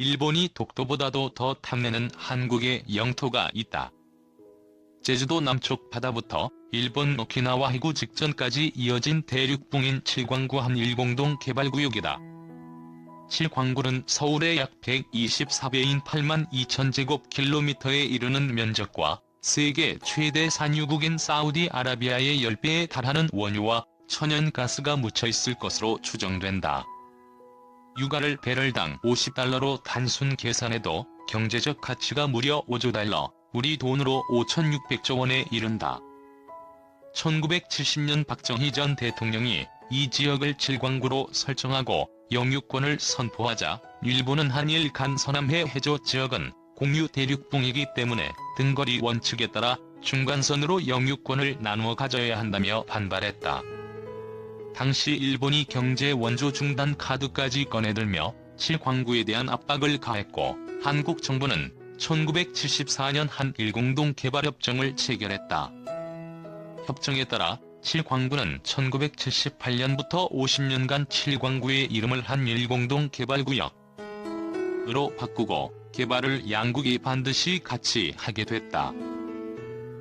일본이 독도보다도 더 탐내는 한국의 영토가 있다. 제주도 남쪽 바다부터 일본 오키나와 해구 직전까지 이어진 대륙붕인 칠광구 한일공동 개발구역이다. 칠광구는 서울의 약 124배인 8만 2천 제곱킬로미터에 이르는 면적과 세계 최대 산유국인 사우디아라비아의 10배에 달하는 원유와 천연가스가 묻혀있을 것으로 추정된다. 유가를 배럴당 50달러로 단순 계산해도 경제적 가치가 무려 5조 달러, 우리 돈으로 5,600조 원에 이른다. 1970년 박정희 전 대통령이 이 지역을 칠광구로 설정하고 영유권을 선포하자 일본은 한일 간 서남해 해저 지역은 공유 대륙붕이기 때문에 등거리 원칙에 따라 중간선으로 영유권을 나누어 가져야 한다며 반발했다. 당시 일본이 경제 원조 중단 카드까지 꺼내들며 칠광구에 대한 압박을 가했고 한국 정부는 1974년 한일 공동 개발 협정을 체결했다. 협정에 따라 칠광구는 1978년부터 50년간 칠광구의 이름을 한일 공동 개발구역 으로 바꾸고 개발을 양국이 반드시 같이 하게 됐다.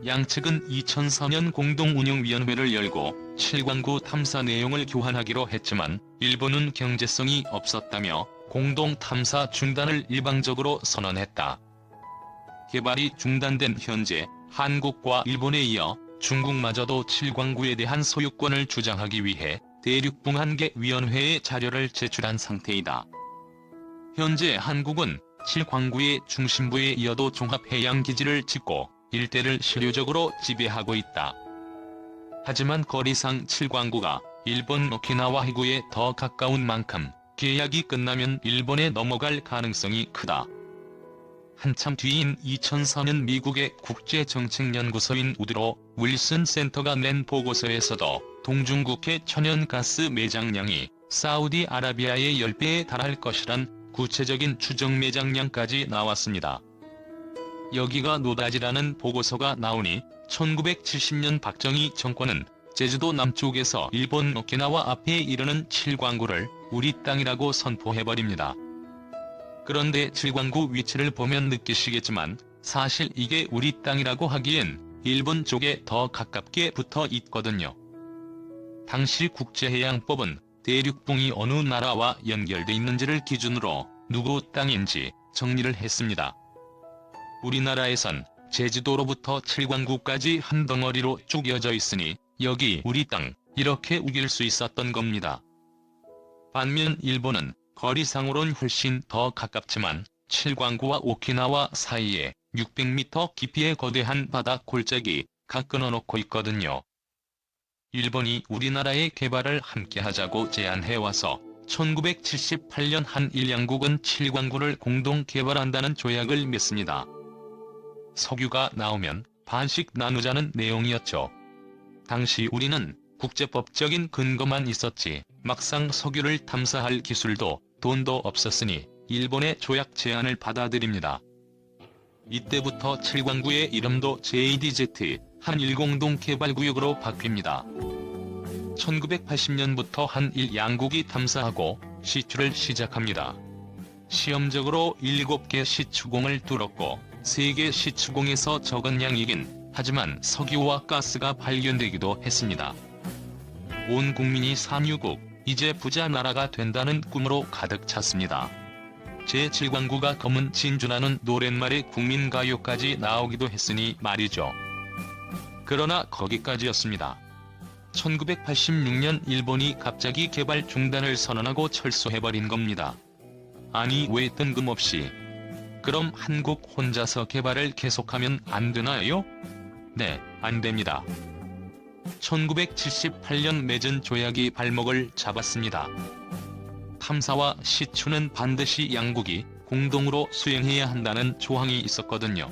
양측은 2004년 공동운영위원회를 열고 칠광구 탐사 내용을 교환하기로 했지만 일본은 경제성이 없었다며 공동 탐사 중단을 일방적으로 선언했다. 개발이 중단된 현재 한국과 일본에 이어 중국마저도 칠광구에 대한 소유권을 주장하기 위해 대륙붕한계위원회에 자료를 제출한 상태이다. 현재 한국은 칠광구의 중심부에 이어도 종합해양기지를 짓고 일대를 실효적으로 지배하고 있다. 하지만 거리상 칠광구가 일본 오키나와 해구에 더 가까운 만큼 계약이 끝나면 일본에 넘어갈 가능성이 크다. 한참 뒤인 2004년 미국의 국제정책연구소인 우드로 윌슨 센터가 낸 보고서에서도 동중국해 천연가스 매장량이 사우디아라비아의 10배에 달할 것이란 구체적인 추정 매장량까지 나왔습니다. 여기가 노다지라는 보고서가 나오니 1970년 박정희 정권은 제주도 남쪽에서 일본 오키나와 앞에 이르는 칠광구를 우리 땅이라고 선포해버립니다. 그런데 칠광구 위치를 보면 느끼시겠지만 사실 이게 우리 땅이라고 하기엔 일본 쪽에 더 가깝게 붙어 있거든요. 당시 국제해양법은 대륙붕이 어느 나라와 연결돼 있는지를 기준으로 누구 땅인지 정리를 했습니다. 우리나라에선 제주도로부터 칠광구까지 한 덩어리로 쭉 이어져 있으니 여기 우리 땅 이렇게 우길 수 있었던 겁니다. 반면 일본은 거리상으론 훨씬 더 가깝지만 칠광구와 오키나와 사이에 600m 깊이의 거대한 바다 골짜기 각 끊어놓고 있거든요. 일본이 우리나라의 개발을 함께하자고 제안해와서 1978년 한일 양국은 칠광구를 공동 개발한다는 조약을 맺습니다. 석유가 나오면 반씩 나누자는 내용이었죠. 당시 우리는 국제법적인 근거만 있었지 막상 석유를 탐사할 기술도 돈도 없었으니 일본의 조약 제안을 받아들입니다. 이때부터 칠광구의 이름도 JDZ 한일공동 개발구역으로 바뀝니다. 1980년부터 한일 양국이 탐사하고 시추를 시작합니다. 시험적으로 7개 시추공을 뚫었고 3개 시추공에서 적은 양이긴 하지만 석유와 가스가 발견되기도 했습니다. 온 국민이 산유국, 이제 부자 나라가 된다는 꿈으로 가득 찼습니다. 제7광구가 검은 진주라는 노랫말에 국민가요까지 나오기도 했으니 말이죠. 그러나 거기까지였습니다. 1986년 일본이 갑자기 개발 중단을 선언하고 철수해버린 겁니다. 아니 왜 뜬금없이 그럼 한국 혼자서 개발을 계속하면 안 되나요? 네, 안 됩니다. 1978년 맺은 조약이 발목을 잡았습니다. 탐사와 시추는 반드시 양국이 공동으로 수행해야 한다는 조항이 있었거든요.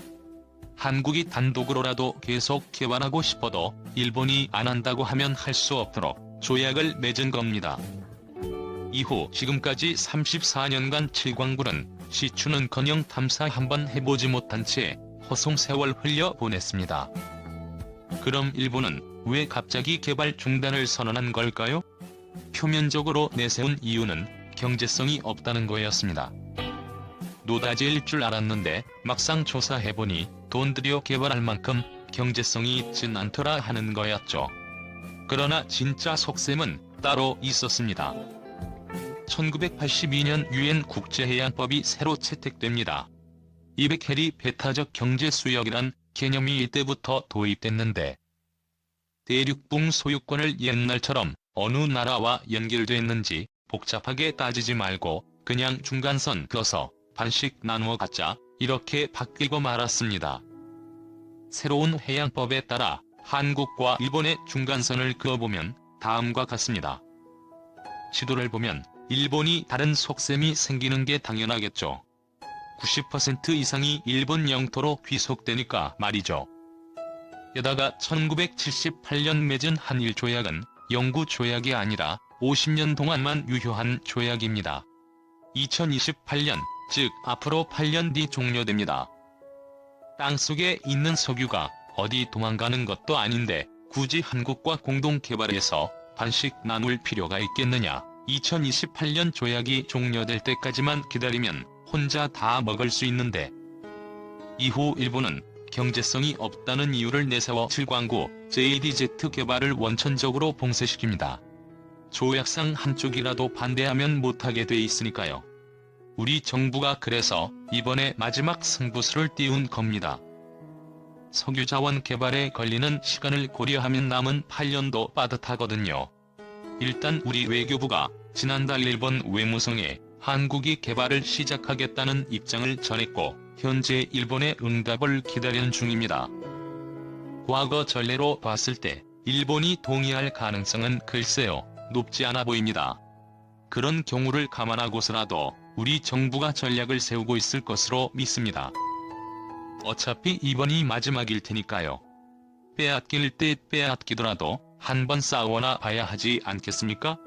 한국이 단독으로라도 계속 개발하고 싶어도 일본이 안 한다고 하면 할 수 없도록 조약을 맺은 겁니다. 이후 지금까지 34년간 칠광구는 시추는커녕 탐사 한번 해보지 못한 채 허송 세월 흘려 보냈습니다. 그럼 일본은 왜 갑자기 개발 중단을 선언한 걸까요? 표면적으로 내세운 이유는 경제성이 없다는 거였습니다. 노다지일 줄 알았는데 막상 조사해보니 돈 들여 개발할 만큼 경제성이 있진 않더라 하는 거였죠. 그러나 진짜 속셈은 따로 있었습니다. 1982년 유엔 국제해양법이 새로 채택됩니다. 200해리 배타적 경제 수역이란 개념이 이때부터 도입됐는데 대륙붕 소유권을 옛날처럼 어느 나라와 연결됐는지 복잡하게 따지지 말고 그냥 중간선 그어서 반씩 나누어 갖자 이렇게 바뀌고 말았습니다. 새로운 해양법에 따라 한국과 일본의 중간선을 그어보면 다음과 같습니다. 지도를 보면 일본이 다른 속셈이 생기는 게 당연하겠죠. 90% 이상이 일본 영토로 귀속되니까 말이죠. 게다가 1978년 맺은 한일 조약은 영구 조약이 아니라 50년 동안만 유효한 조약입니다. 2028년, 즉 앞으로 8년 뒤 종료됩니다. 땅속에 있는 석유가 어디 도망가는 것도 아닌데 굳이 한국과 공동 개발해서 반씩 나눌 필요가 있겠느냐. 2028년 조약이 종료될 때까지만 기다리면 혼자 다 먹을 수 있는데 이후 일본은 경제성이 없다는 이유를 내세워 7광구 JDZ 개발을 원천적으로 봉쇄시킵니다. 조약상 한쪽이라도 반대하면 못하게 돼 있으니까요. 우리 정부가 그래서 이번에 마지막 승부수를 띄운 겁니다. 석유자원 개발에 걸리는 시간을 고려하면 남은 8년도 빠듯하거든요. 일단 우리 외교부가 지난달 일본 외무성에 한국이 개발을 시작하겠다는 입장을 전했고 현재 일본의 응답을 기다리는 중입니다. 과거 전례로 봤을 때 일본이 동의할 가능성은 글쎄요 높지 않아 보입니다. 그런 경우를 감안하고서라도 우리 정부가 전략을 세우고 있을 것으로 믿습니다. 어차피 이번이 마지막일 테니까요. 빼앗길 때 빼앗기더라도 한 번 싸워나 봐야 하지 않겠습니까?